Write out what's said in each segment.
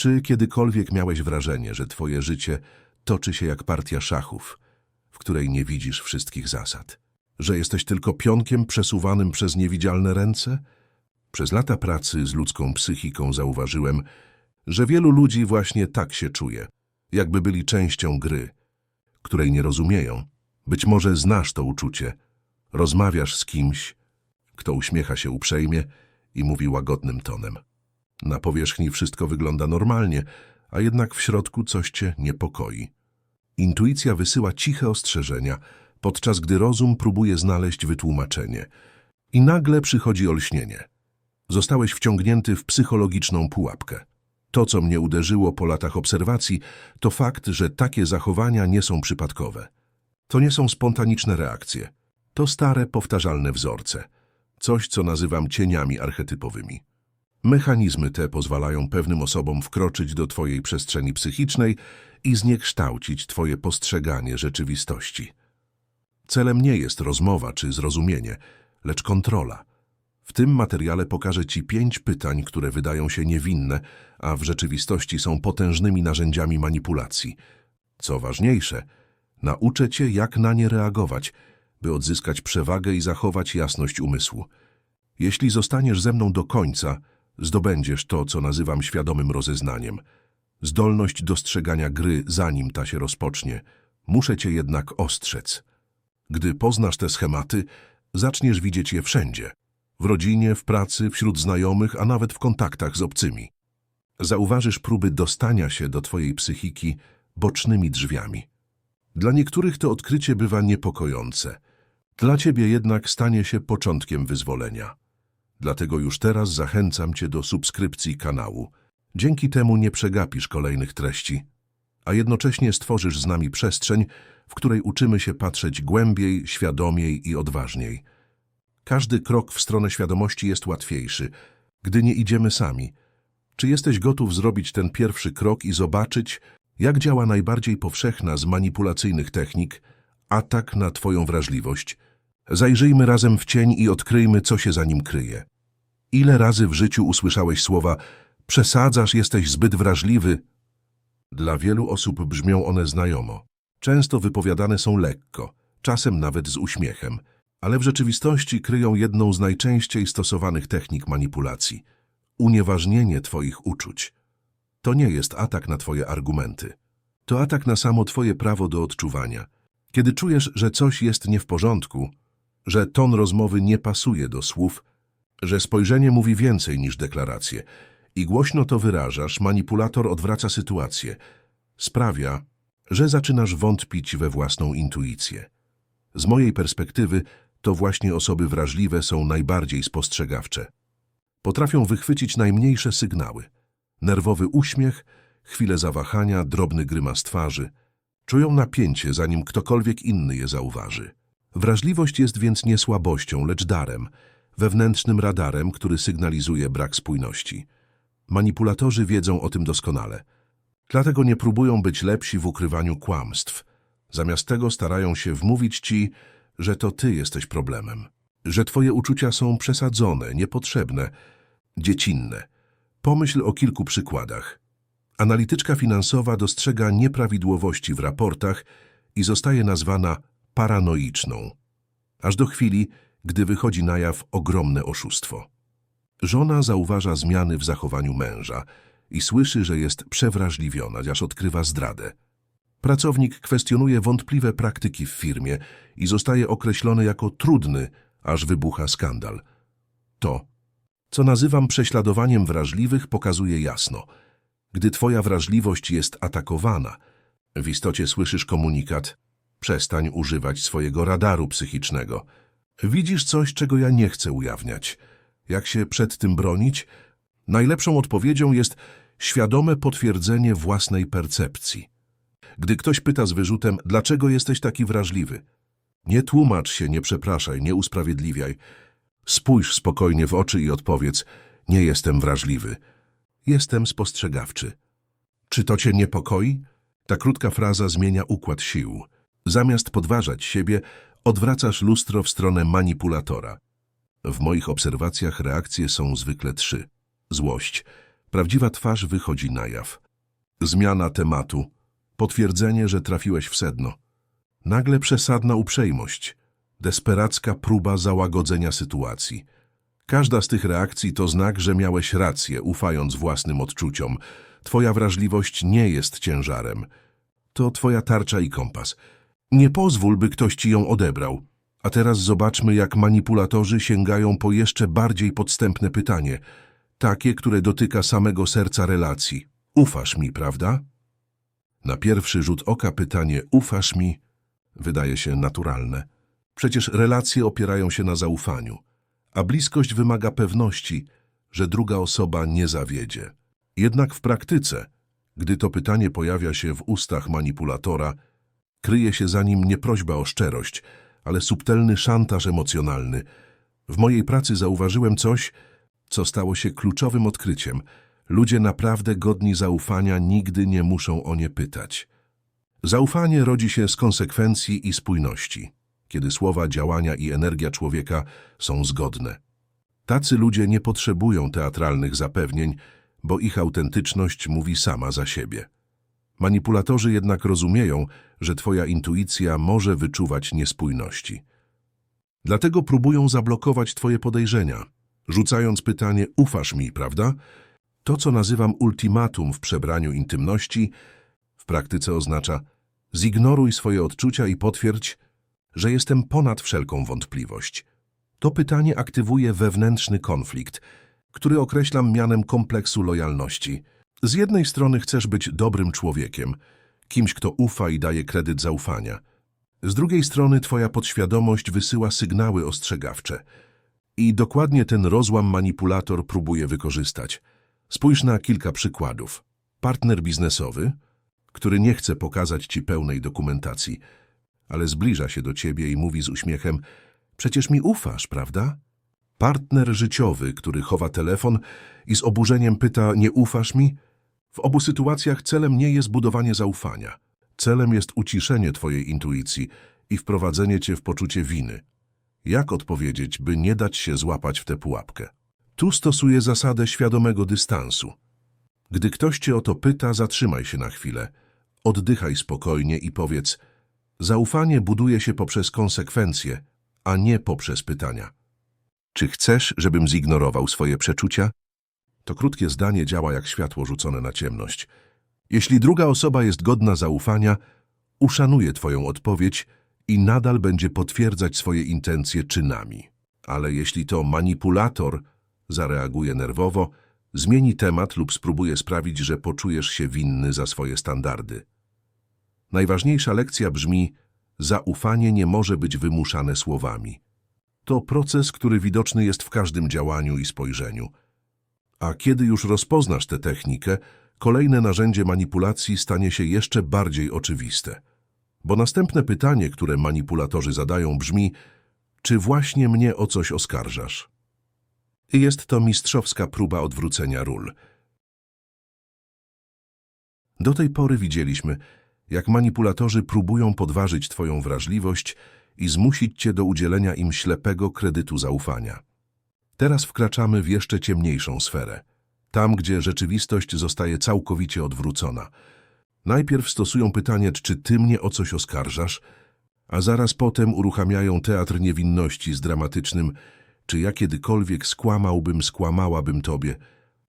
Czy kiedykolwiek miałeś wrażenie, że twoje życie toczy się jak partia szachów, w której nie widzisz wszystkich zasad? Że jesteś tylko pionkiem przesuwanym przez niewidzialne ręce? Przez lata pracy z ludzką psychiką zauważyłem, że wielu ludzi właśnie tak się czuje, jakby byli częścią gry, której nie rozumieją. Być może znasz to uczucie. Rozmawiasz z kimś, kto uśmiecha się uprzejmie i mówi łagodnym tonem. Na powierzchni wszystko wygląda normalnie, a jednak w środku coś cię niepokoi. Intuicja wysyła ciche ostrzeżenia, podczas gdy rozum próbuje znaleźć wytłumaczenie. I nagle przychodzi olśnienie. Zostałeś wciągnięty w psychologiczną pułapkę. To, co mnie uderzyło po latach obserwacji, to fakt, że takie zachowania nie są przypadkowe. To nie są spontaniczne reakcje. To stare, powtarzalne wzorce. Coś, co nazywam cieniami archetypowymi. Mechanizmy te pozwalają pewnym osobom wkroczyć do Twojej przestrzeni psychicznej i zniekształcić Twoje postrzeganie rzeczywistości. Celem nie jest rozmowa czy zrozumienie, lecz kontrola. W tym materiale pokażę Ci pięć pytań, które wydają się niewinne, a w rzeczywistości są potężnymi narzędziami manipulacji. Co ważniejsze, nauczę Cię, jak na nie reagować, by odzyskać przewagę i zachować jasność umysłu. Jeśli zostaniesz ze mną do końca, zdobędziesz to, co nazywam świadomym rozeznaniem. Zdolność dostrzegania gry, zanim ta się rozpocznie. Muszę cię jednak ostrzec. Gdy poznasz te schematy, zaczniesz widzieć je wszędzie. W rodzinie, w pracy, wśród znajomych, a nawet w kontaktach z obcymi. Zauważysz próby dostania się do twojej psychiki bocznymi drzwiami. Dla niektórych to odkrycie bywa niepokojące. Dla ciebie jednak stanie się początkiem wyzwolenia. Dlatego już teraz zachęcam cię do subskrypcji kanału. Dzięki temu nie przegapisz kolejnych treści, a jednocześnie stworzysz z nami przestrzeń, w której uczymy się patrzeć głębiej, świadomiej i odważniej. Każdy krok w stronę świadomości jest łatwiejszy, gdy nie idziemy sami. Czy jesteś gotów zrobić ten pierwszy krok i zobaczyć, jak działa najbardziej powszechna z manipulacyjnych technik atak na Twoją wrażliwość? Zajrzyjmy razem w cień i odkryjmy, co się za nim kryje. Ile razy w życiu usłyszałeś słowa przesadzasz, jesteś zbyt wrażliwy? Dla wielu osób brzmią one znajomo. Często wypowiadane są lekko, czasem nawet z uśmiechem, ale w rzeczywistości kryją jedną z najczęściej stosowanych technik manipulacji unieważnienie Twoich uczuć. To nie jest atak na Twoje argumenty. To atak na samo Twoje prawo do odczuwania. Kiedy czujesz, że coś jest nie w porządku, że ton rozmowy nie pasuje do słów, że spojrzenie mówi więcej niż deklaracje i głośno to wyrażasz, manipulator odwraca sytuację. Sprawia, że zaczynasz wątpić we własną intuicję. Z mojej perspektywy to właśnie osoby wrażliwe są najbardziej spostrzegawcze. Potrafią wychwycić najmniejsze sygnały. Nerwowy uśmiech, chwilę zawahania, drobny grymas twarzy. Czują napięcie, zanim ktokolwiek inny je zauważy. Wrażliwość jest więc nie słabością, lecz darem, wewnętrznym radarem, który sygnalizuje brak spójności. Manipulatorzy wiedzą o tym doskonale. Dlatego nie próbują być lepsi w ukrywaniu kłamstw. Zamiast tego starają się wmówić ci, że to ty jesteś problemem, że twoje uczucia są przesadzone, niepotrzebne, dziecinne. Pomyśl o kilku przykładach. Analityczka finansowa dostrzega nieprawidłowości w raportach i zostaje nazwana paranoiczną, aż do chwili, gdy wychodzi na jaw ogromne oszustwo. Żona zauważa zmiany w zachowaniu męża i słyszy, że jest przewrażliwiona, aż odkrywa zdradę. Pracownik kwestionuje wątpliwe praktyki w firmie i zostaje określony jako trudny, aż wybucha skandal. To, co nazywam prześladowaniem wrażliwych, pokazuje jasno. Gdy twoja wrażliwość jest atakowana, w istocie słyszysz komunikat Przestań używać swojego radaru psychicznego. Widzisz coś, czego ja nie chcę ujawniać. Jak się przed tym bronić? Najlepszą odpowiedzią jest świadome potwierdzenie własnej percepcji. Gdy ktoś pyta z wyrzutem, dlaczego jesteś taki wrażliwy? Nie tłumacz się, nie przepraszaj, nie usprawiedliwiaj. Spójrz spokojnie w oczy i odpowiedz, nie jestem wrażliwy. Jestem spostrzegawczy. Czy to cię niepokoi? Ta krótka fraza zmienia układ sił. Zamiast podważać siebie, odwracasz lustro w stronę manipulatora. W moich obserwacjach reakcje są zwykle trzy. Złość. Prawdziwa twarz wychodzi na jaw. Zmiana tematu. Potwierdzenie, że trafiłeś w sedno. Nagle przesadna uprzejmość. Desperacka próba załagodzenia sytuacji. Każda z tych reakcji to znak, że miałeś rację, ufając własnym odczuciom. Twoja wrażliwość nie jest ciężarem. To twoja tarcza i kompas. Nie pozwól, by ktoś ci ją odebrał. A teraz zobaczmy, jak manipulatorzy sięgają po jeszcze bardziej podstępne pytanie. Takie, które dotyka samego serca relacji. Ufasz mi, prawda? Na pierwszy rzut oka pytanie ufasz mi wydaje się naturalne. Przecież relacje opierają się na zaufaniu, a bliskość wymaga pewności, że druga osoba nie zawiedzie. Jednak w praktyce, gdy to pytanie pojawia się w ustach manipulatora, kryje się za nim nie prośba o szczerość, ale subtelny szantaż emocjonalny. W mojej pracy zauważyłem coś, co stało się kluczowym odkryciem. Ludzie naprawdę godni zaufania nigdy nie muszą o nie pytać. Zaufanie rodzi się z konsekwencji i spójności, kiedy słowa, działania i energia człowieka są zgodne. Tacy ludzie nie potrzebują teatralnych zapewnień, bo ich autentyczność mówi sama za siebie. Manipulatorzy jednak rozumieją, że twoja intuicja może wyczuwać niespójności. Dlatego próbują zablokować twoje podejrzenia, rzucając pytanie ufasz mi, prawda? To, co nazywam ultimatum w przebraniu intymności, w praktyce oznacza zignoruj swoje odczucia i potwierdź, że jestem ponad wszelką wątpliwość. To pytanie aktywuje wewnętrzny konflikt, który określam mianem kompleksu lojalności. Z jednej strony chcesz być dobrym człowiekiem, kimś, kto ufa i daje kredyt zaufania. Z drugiej strony twoja podświadomość wysyła sygnały ostrzegawcze. I dokładnie ten rozłam manipulator próbuje wykorzystać. Spójrz na kilka przykładów. Partner biznesowy, który nie chce pokazać ci pełnej dokumentacji, ale zbliża się do ciebie i mówi z uśmiechem Przecież mi ufasz, prawda? Partner życiowy, który chowa telefon i z oburzeniem pyta Nie ufasz mi? W obu sytuacjach celem nie jest budowanie zaufania. Celem jest uciszenie twojej intuicji i wprowadzenie cię w poczucie winy. Jak odpowiedzieć, by nie dać się złapać w tę pułapkę? Tu stosuję zasadę świadomego dystansu. Gdy ktoś cię o to pyta, zatrzymaj się na chwilę. Oddychaj spokojnie i powiedz Zaufanie buduje się poprzez konsekwencje, a nie poprzez pytania. Czy chcesz, żebym zignorował swoje przeczucia? To krótkie zdanie działa jak światło rzucone na ciemność. Jeśli druga osoba jest godna zaufania, uszanuje twoją odpowiedź i nadal będzie potwierdzać swoje intencje czynami. Ale jeśli to manipulator zareaguje nerwowo, zmieni temat lub spróbuje sprawić, że poczujesz się winny za swoje standardy. Najważniejsza lekcja brzmi: zaufanie nie może być wymuszane słowami. To proces, który widoczny jest w każdym działaniu i spojrzeniu. A kiedy już rozpoznasz tę technikę, kolejne narzędzie manipulacji stanie się jeszcze bardziej oczywiste. Bo następne pytanie, które manipulatorzy zadają, brzmi: czy właśnie mnie o coś oskarżasz? Jest to mistrzowska próba odwrócenia ról. Do tej pory widzieliśmy, jak manipulatorzy próbują podważyć Twoją wrażliwość i zmusić Cię do udzielenia im ślepego kredytu zaufania. Teraz wkraczamy w jeszcze ciemniejszą sferę, tam gdzie rzeczywistość zostaje całkowicie odwrócona. Najpierw stosują pytanie, czy Ty mnie o coś oskarżasz, a zaraz potem uruchamiają teatr niewinności z dramatycznym czy ja kiedykolwiek skłamałbym, skłamałabym Tobie.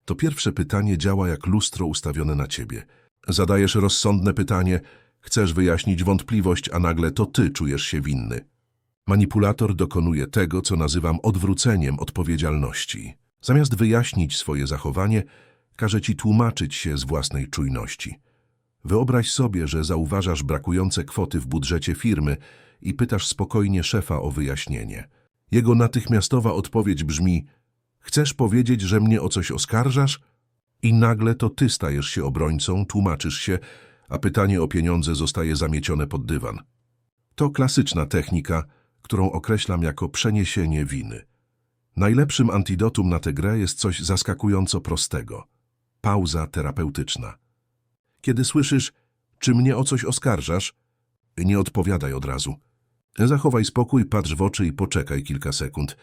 To pierwsze pytanie działa jak lustro ustawione na Ciebie – Zadajesz rozsądne pytanie, chcesz wyjaśnić wątpliwość, a nagle to ty czujesz się winny. Manipulator dokonuje tego, co nazywam odwróceniem odpowiedzialności. Zamiast wyjaśnić swoje zachowanie, każe ci tłumaczyć się z własnej czujności. Wyobraź sobie, że zauważasz brakujące kwoty w budżecie firmy i pytasz spokojnie szefa o wyjaśnienie. Jego natychmiastowa odpowiedź brzmi Chcesz powiedzieć, że mnie o coś oskarżasz? I nagle to ty stajesz się obrońcą, tłumaczysz się, a pytanie o pieniądze zostaje zamiecione pod dywan. To klasyczna technika, którą określam jako przeniesienie winy. Najlepszym antidotum na tę grę jest coś zaskakująco prostego. Pauza terapeutyczna. Kiedy słyszysz, czy mnie o coś oskarżasz, nie odpowiadaj od razu. Zachowaj spokój, patrz w oczy i poczekaj kilka sekund,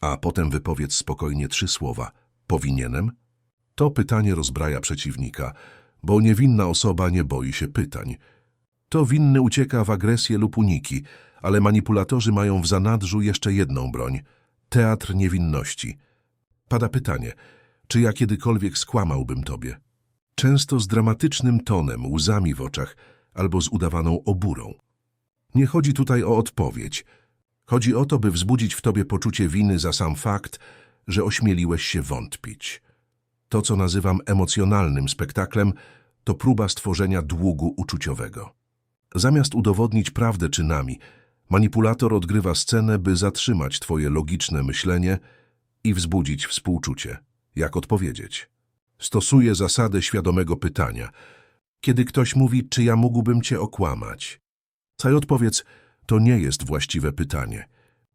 a potem wypowiedz spokojnie trzy słowa. Powinienem? To pytanie rozbraja przeciwnika, bo niewinna osoba nie boi się pytań. To winny ucieka w agresję lub uniki, ale manipulatorzy mają w zanadrzu jeszcze jedną broń – teatr niewinności. Pada pytanie, czy ja kiedykolwiek skłamałbym tobie? Często z dramatycznym tonem, łzami w oczach albo z udawaną oburą. Nie chodzi tutaj o odpowiedź. Chodzi o to, by wzbudzić w tobie poczucie winy za sam fakt, że ośmieliłeś się wątpić. To, co nazywam emocjonalnym spektaklem, to próba stworzenia długu uczuciowego. Zamiast udowodnić prawdę czynami, manipulator odgrywa scenę, by zatrzymać twoje logiczne myślenie i wzbudzić współczucie. Jak odpowiedzieć? Stosuje zasadę świadomego pytania. Kiedy ktoś mówi, czy ja mógłbym cię okłamać? Caj odpowiedz, to nie jest właściwe pytanie.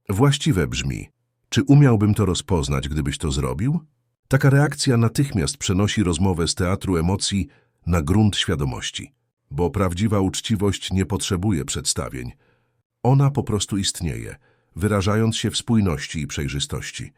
Właściwe brzmi, czy umiałbym to rozpoznać, gdybyś to zrobił? Taka reakcja natychmiast przenosi rozmowę z teatru emocji na grunt świadomości, bo prawdziwa uczciwość nie potrzebuje przedstawień. Ona po prostu istnieje, wyrażając się w spójności i przejrzystości.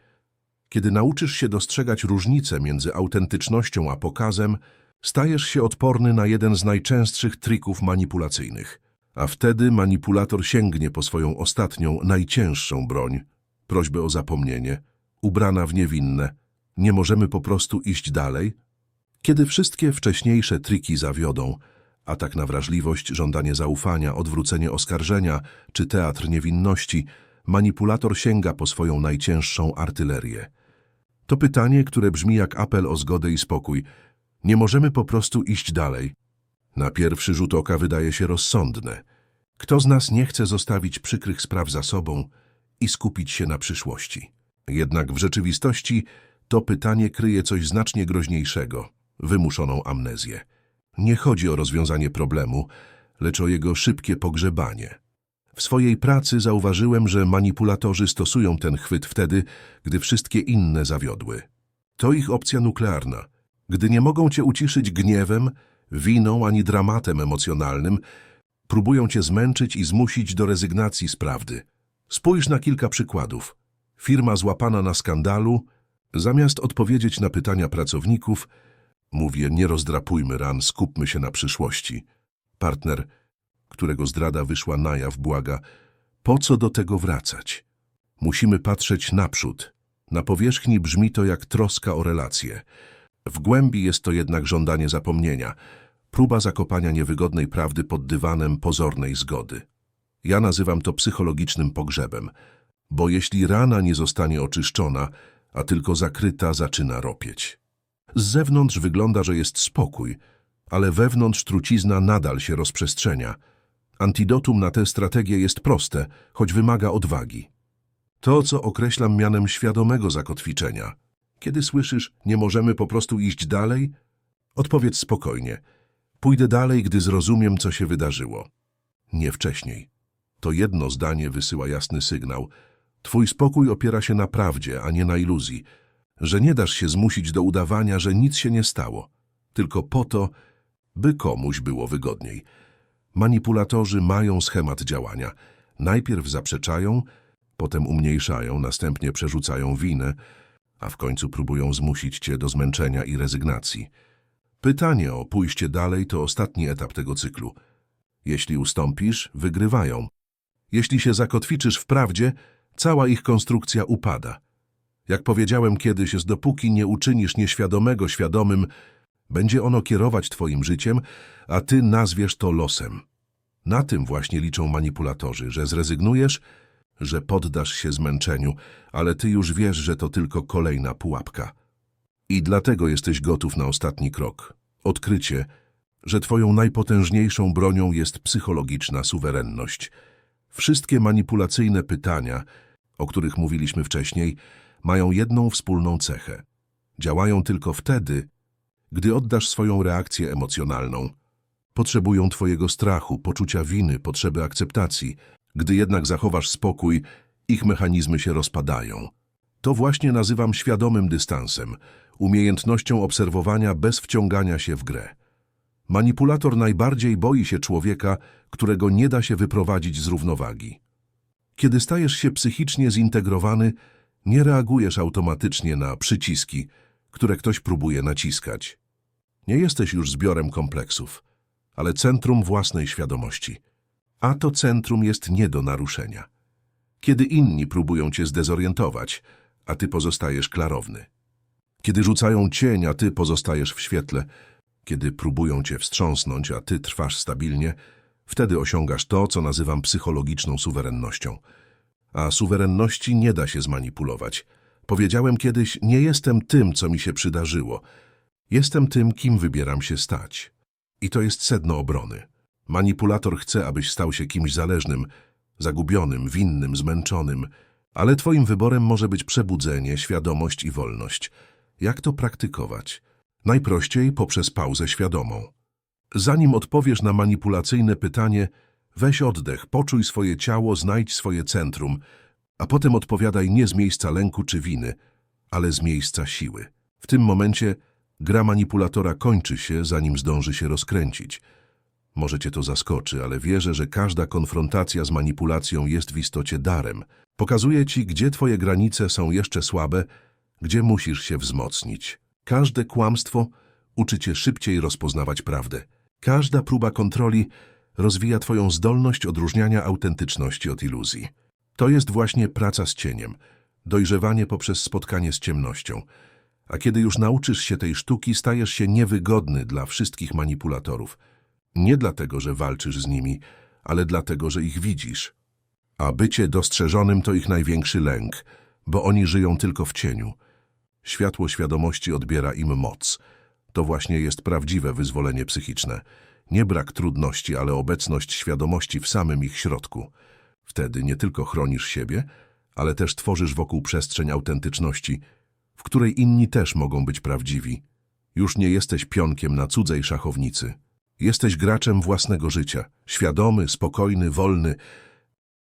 Kiedy nauczysz się dostrzegać różnicę między autentycznością a pokazem, stajesz się odporny na jeden z najczęstszych trików manipulacyjnych. A wtedy manipulator sięgnie po swoją ostatnią, najcięższą broń, prośbę o zapomnienie, ubrana w niewinne. Nie możemy po prostu iść dalej? Kiedy wszystkie wcześniejsze triki zawiodą, atak na wrażliwość, żądanie zaufania, odwrócenie oskarżenia czy teatr niewinności, manipulator sięga po swoją najcięższą artylerię. To pytanie, które brzmi jak apel o zgodę i spokój. Nie możemy po prostu iść dalej. Na pierwszy rzut oka wydaje się rozsądne. Kto z nas nie chce zostawić przykrych spraw za sobą i skupić się na przyszłości? Jednak w rzeczywistości to pytanie kryje coś znacznie groźniejszego wymuszoną amnezję. Nie chodzi o rozwiązanie problemu, lecz o jego szybkie pogrzebanie. W swojej pracy zauważyłem, że manipulatorzy stosują ten chwyt wtedy, gdy wszystkie inne zawiodły. To ich opcja nuklearna. Gdy nie mogą cię uciszyć gniewem, winą ani dramatem emocjonalnym, próbują cię zmęczyć i zmusić do rezygnacji z prawdy. Spójrz na kilka przykładów. Firma złapana na skandalu, zamiast odpowiedzieć na pytania pracowników, mówię, nie rozdrapujmy ran, skupmy się na przyszłości. Partner, którego zdrada wyszła na jaw, błaga, po co do tego wracać? Musimy patrzeć naprzód. Na powierzchni brzmi to jak troska o relacje. W głębi jest to jednak żądanie zapomnienia, próba zakopania niewygodnej prawdy pod dywanem pozornej zgody. Ja nazywam to psychologicznym pogrzebem, bo jeśli rana nie zostanie oczyszczona, a tylko zakryta, zaczyna ropieć. Z zewnątrz wygląda, że jest spokój, ale wewnątrz trucizna nadal się rozprzestrzenia. Antidotum na tę strategię jest proste, choć wymaga odwagi. To, co określam mianem świadomego zakotwiczenia. Kiedy słyszysz, nie możemy po prostu iść dalej? Odpowiedz spokojnie. Pójdę dalej, gdy zrozumiem, co się wydarzyło. Nie wcześniej. To jedno zdanie wysyła jasny sygnał. Twój spokój opiera się na prawdzie, a nie na iluzji, że nie dasz się zmusić do udawania, że nic się nie stało, tylko po to, by komuś było wygodniej. Manipulatorzy mają schemat działania. Najpierw zaprzeczają, potem umniejszają, następnie przerzucają winę, a w końcu próbują zmusić cię do zmęczenia i rezygnacji. Pytanie o pójście dalej to ostatni etap tego cyklu. Jeśli ustąpisz, wygrywają. Jeśli się zakotwiczysz w prawdzie, cała ich konstrukcja upada. Jak powiedziałem kiedyś, jest dopóki nie uczynisz nieświadomego świadomym, będzie ono kierować twoim życiem, a ty nazwiesz to losem. Na tym właśnie liczą manipulatorzy, że zrezygnujesz, że poddasz się zmęczeniu, ale ty już wiesz, że to tylko kolejna pułapka. I dlatego jesteś gotów na ostatni krok. Odkrycie, że twoją najpotężniejszą bronią jest psychologiczna suwerenność. Wszystkie manipulacyjne pytania, o których mówiliśmy wcześniej, mają jedną wspólną cechę. Działają tylko wtedy, gdy oddasz swoją reakcję emocjonalną. Potrzebują twojego strachu, poczucia winy, potrzeby akceptacji. Gdy jednak zachowasz spokój, ich mechanizmy się rozpadają. To właśnie nazywam świadomym dystansem, umiejętnością obserwowania bez wciągania się w grę. Manipulator najbardziej boi się człowieka, którego nie da się wyprowadzić z równowagi. Kiedy stajesz się psychicznie zintegrowany, nie reagujesz automatycznie na przyciski, które ktoś próbuje naciskać. Nie jesteś już zbiorem kompleksów, ale centrum własnej świadomości. A to centrum jest nie do naruszenia. Kiedy inni próbują cię zdezorientować, a ty pozostajesz klarowny. Kiedy rzucają cień, a ty pozostajesz w świetle. Kiedy próbują cię wstrząsnąć, a ty trwasz stabilnie, wtedy osiągasz to, co nazywam psychologiczną suwerennością. A suwerenności nie da się zmanipulować. Powiedziałem kiedyś, nie jestem tym, co mi się przydarzyło. Jestem tym, kim wybieram się stać. I to jest sedno obrony. Manipulator chce, abyś stał się kimś zależnym, zagubionym, winnym, zmęczonym, ale twoim wyborem może być przebudzenie, świadomość i wolność. Jak to praktykować? Najprościej poprzez pauzę świadomą. Zanim odpowiesz na manipulacyjne pytanie, weź oddech, poczuj swoje ciało, znajdź swoje centrum, a potem odpowiadaj nie z miejsca lęku czy winy, ale z miejsca siły. W tym momencie gra manipulatora kończy się, zanim zdąży się rozkręcić. Może cię to zaskoczy, ale wierzę, że każda konfrontacja z manipulacją jest w istocie darem. Pokazuje ci, gdzie twoje granice są jeszcze słabe, gdzie musisz się wzmocnić. Każde kłamstwo uczy cię szybciej rozpoznawać prawdę. Każda próba kontroli rozwija twoją zdolność odróżniania autentyczności od iluzji. To jest właśnie praca z cieniem, dojrzewanie poprzez spotkanie z ciemnością. A kiedy już nauczysz się tej sztuki, stajesz się niewygodny dla wszystkich manipulatorów. Nie dlatego, że walczysz z nimi, ale dlatego, że ich widzisz. A bycie dostrzeżonym to ich największy lęk, bo oni żyją tylko w cieniu. Światło świadomości odbiera im moc. To właśnie jest prawdziwe wyzwolenie psychiczne. Nie brak trudności, ale obecność świadomości w samym ich środku. Wtedy nie tylko chronisz siebie, ale też tworzysz wokół przestrzeń autentyczności, w której inni też mogą być prawdziwi. Już nie jesteś pionkiem na cudzej szachownicy. Jesteś graczem własnego życia, świadomy, spokojny, wolny,